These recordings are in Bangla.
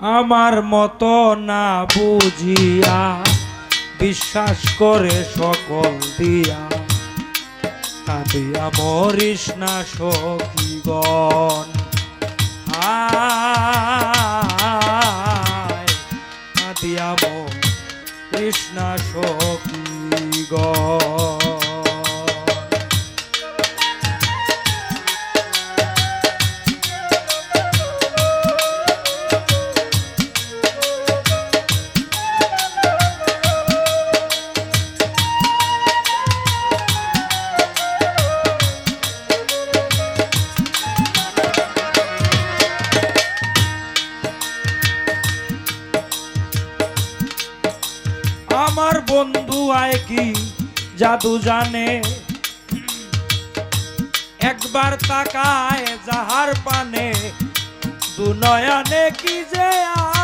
আমার মতো না বুঝিয়া বিশ্বাস করে সকল দিয়া। কাঁদিয়া মরিস না সখীগণ। আমার বন্ধু আয় কি? জাদু জানে। একবার তাকায় যাহার পানে দু নয়নে কি যে আকর্ষণ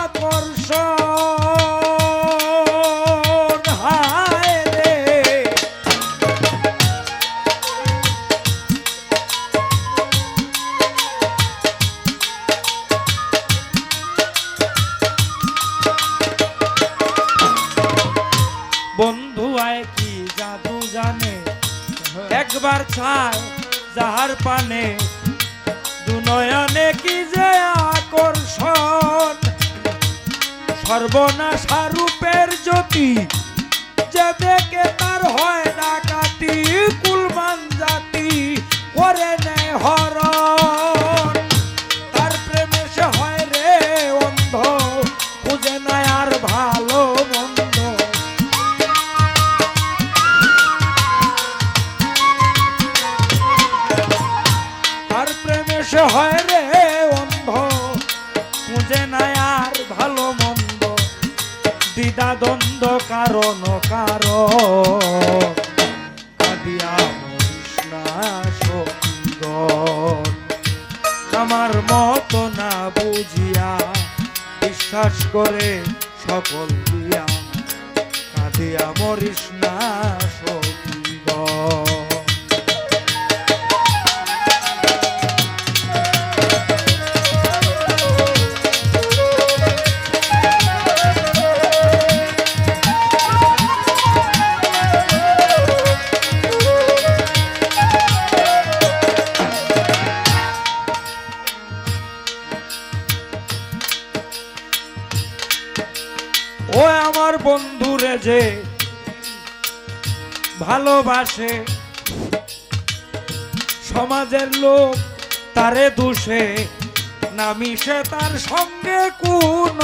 একবার ছায় যাহার পানে দুনয়নে কি যে আকর্ষণ। সর্বনাশা রূপের জ্যোতি যে দেখে তার হয় ডাকাতি কুলমান জাতি করে দ্বিধা দ্বন্দ্ব কারণ কারণ আমার মত না বুঝিয়া বিশ্বাস করে সকল দিয়া কাঁদিয়া মরিস না সখীগণ। যে ভালোবাসে। সমাজের লোক তারে দুষে না মিশে তার সঙ্গে কোন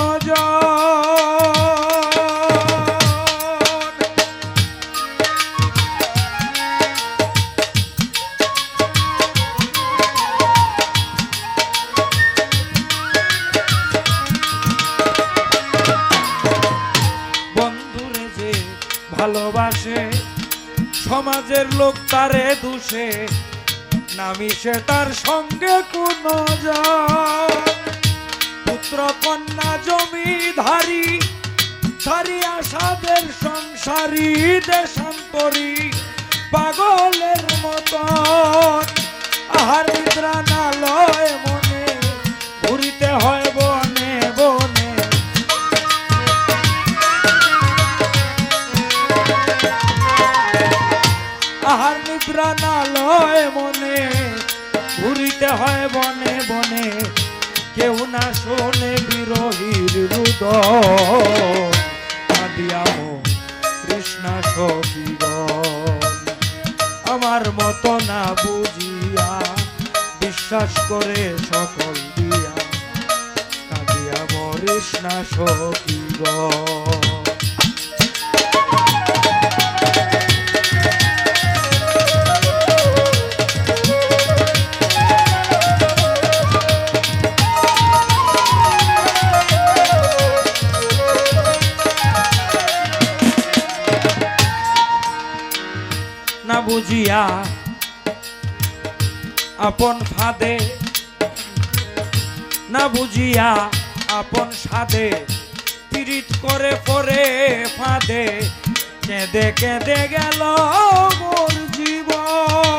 ভালোবাসে, সমাজের লোক তারে দুষে নামি সে তার সঙ্গে কোন পুত্র কন্যা জমিধারী সারি আসাদের সংসারী, দেশান্তরী, পাগলের মতন। আহার নিদ্রা না লয় মনে, ঘুরিতে হয় বনে বনে, কেউ না শোনে বিরোহীর রুদ কৃষ্ণা সবিগণ আমার মত না বুঝিয়া, বিশ্বাস করে সকল দিয়া, কাঁদিয়া না সবিগণ বুঝিয়া আপন ফাঁদে, না বুঝিয়া আপন সাদে পীড়িত করে পরে ফাঁদে, কেঁদে কেঁদে গেল মোর জীবন।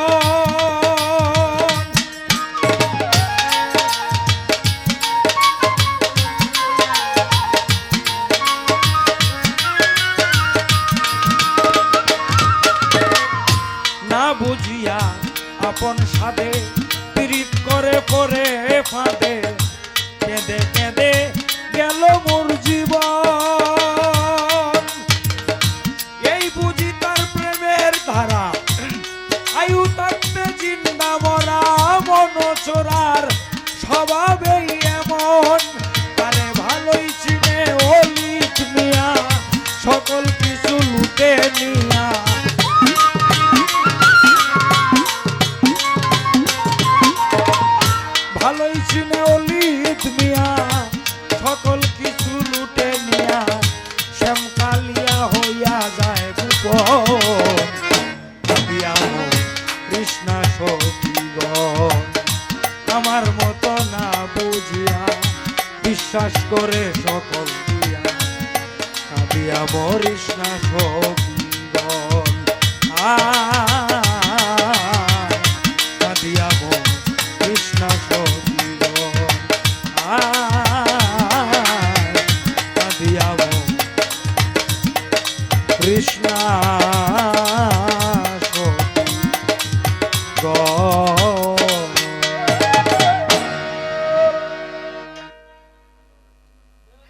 আপন সাথে পীড়িত করে করে ফাঁদে। ভালোই অলিত মিয়া, সকল কিছু লুটে নিয়া শ্যামকালিয়া হইয়া যায় দিয়া কৃষ্ণা সখীগণ আমার মতো না বুঝিয়া, বিশ্বাস করে সকল দিয়া। কাঁদিয়া মরিস না আ কৃষ্ণা।